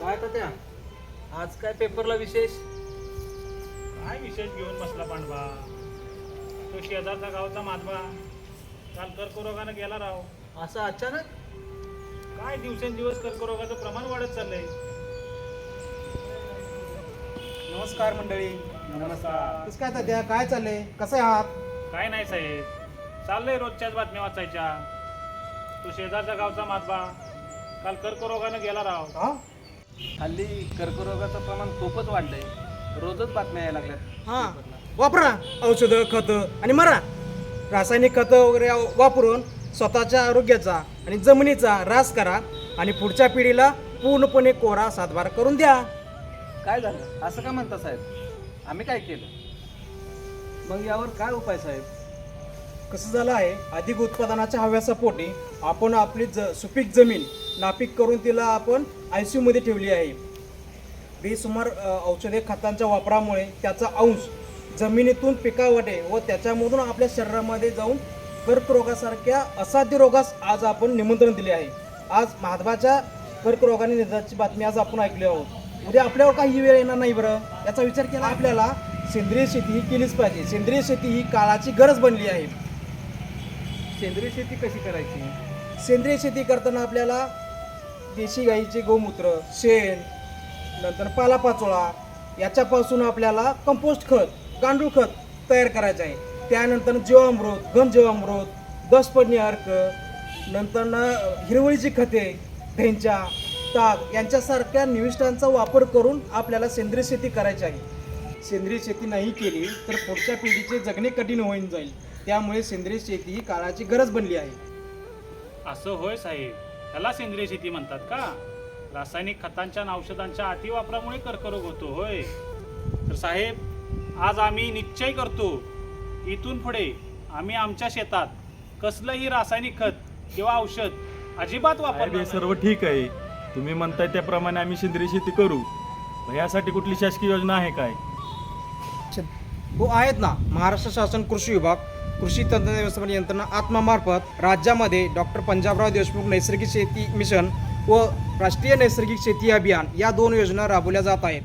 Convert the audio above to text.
काय तात्या? आज काय पेपरला विशेष? काय विशेष घेऊन बसला पांडवा? तो शेजारचा गावचा माधवा. काल कर्करोगानं गेला राव. असं अचानक? काय दिवसेंदिवस कर्करोगाचं प्रमाण वाढत चाललंय? नमस्कार मंडळी. नमस्कार. कसं काय तात्या? काय चाललंय? कसं आहात? काय नाही साहेब. चाललंय रोजच्याच बातम्या वाचायच्या. तो शेजारच्या गावचा माधवा. काल कर्करोगानं गेला राव. हा? हल्ली कर्करोगाचं प्रमाण खूपच वाढलंय. रोजच बातम्या यायला लागल्यात. हा. वापरा. औषधं खतं आणि मरा. रासायनिक खतं वगैरे वापरून स्वतःच्या आरोग्याचा आणि जमिनीचा रास करा आणि पुढच्या पिढीला पूर्णपणे कोरा सातबार करून द्या. काय झालं? असं का म्हणता साहेब? आम्ही काय केलं? मग यावर काय उपाय साहेब? कसं झालं आहे? अधिक उत्पादनाच्या हव्यासापोटी आपण आपली ज सुपीक जमीन नापीक करून तिला आपण आय सी यूमध्ये ठेवली आहे. बेसुमार औषधे खतांच्या वापरामुळे त्याचा अंश जमिनीतून पिकावटे व त्याच्यामधून आपल्या शरीरामध्ये जाऊन कर्करोगासारख्या असाध्य रोगास आज आपण निमंत्रण दिले आहे. आज महात्माच्या कर्करोगाने निधनाची बातमी आज आपण ऐकली आहोत. उद्या आपल्यावर काही वेळ येणार नाही बरं? याचा विचार केला आपल्याला सेंद्रिय शेती ही केलीच पाहिजे. सेंद्रिय शेती ही काळाची गरज बनली आहे. सेंद्रिय शेती कशी करायची? सेंद्रिय शेती करताना आपल्याला देशी गाईचे गोमूत्र शेण नंतर पालापाचोळा याच्यापासून आपल्याला कंपोस्ट खत गांडूळ खत तयार करायचं आहे. त्यानंतर जीवामृत घन जीवामृत दसपडणी अर्क नंतर हिरवळीची खते ढेंचा ताक यांच्यासारख्या निविष्ठांचा वापर करून आपल्याला सेंद्रिय शेती करायची आहे. सेंद्रिय शेती नाही केली तर पुढच्या पिढीचे जगणे कठीण होऊन जाईल. त्यामुळे सेंद्रिय शेती ही काळाची गरज बनली आहे. असं होय साहेब. त्याला सेंद्रिय शेती म्हणतात का? रासायनिक खतांच्या आणि औषधांच्या अतिवापरामुळे कर्करोग होतो होय. तर साहेब आज आम्ही निश्चय करतो इथून पुढे आम्ही आमच्या शेतात कसलंही रासायनिक खत किंवा औषध अजिबात साहेब, हे नाही. सर्व ठीक आहे. तुम्ही म्हणताय त्याप्रमाणे आम्ही सेंद्रिय शेती करू. मग यासाठी कुठली शासकीय योजना आहे काय? हो आहेत ना. महाराष्ट्र शासन कृषी विभाग कृषी तंत्रज्ञान व्यवस्थापन यंत्रणा आत्मामार्फत राज्यामध्ये डॉक्टर पंजाबराव देशमुख नैसर्गिक शेती मिशन व राष्ट्रीय नैसर्गिक शेती अभियान या दोन योजना राबवल्या जात आहेत.